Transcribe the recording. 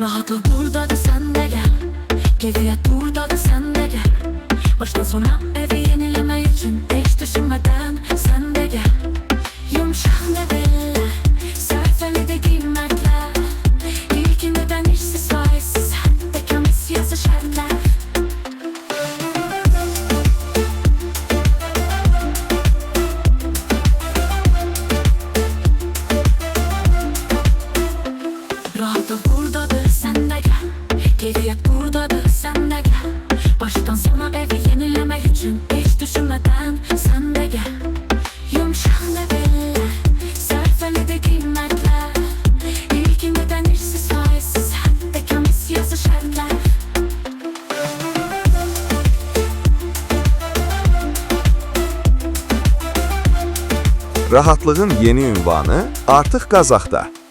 Rahat ol burada da sen de gel. Geri yat burada da sen de gel. Baştan sona evi yenileme için Hiç düşünmeden sen de gel. Yumuşak ne belli Serfeli de giymekle İlkinden işsiz faizsiz Hem de kamis yazı şerler Rahat ol burada Geri yat burada da sen de gel. Baştan sona evi yenilemek için Hiç düşünmeden sen de gel. Yumuşak ne belli Serfeli de giymekle İlkinden işsiz faizsiz Hem de kamis yazı şerler Rahatlığın yeni ünvanı artıq Qazaxda.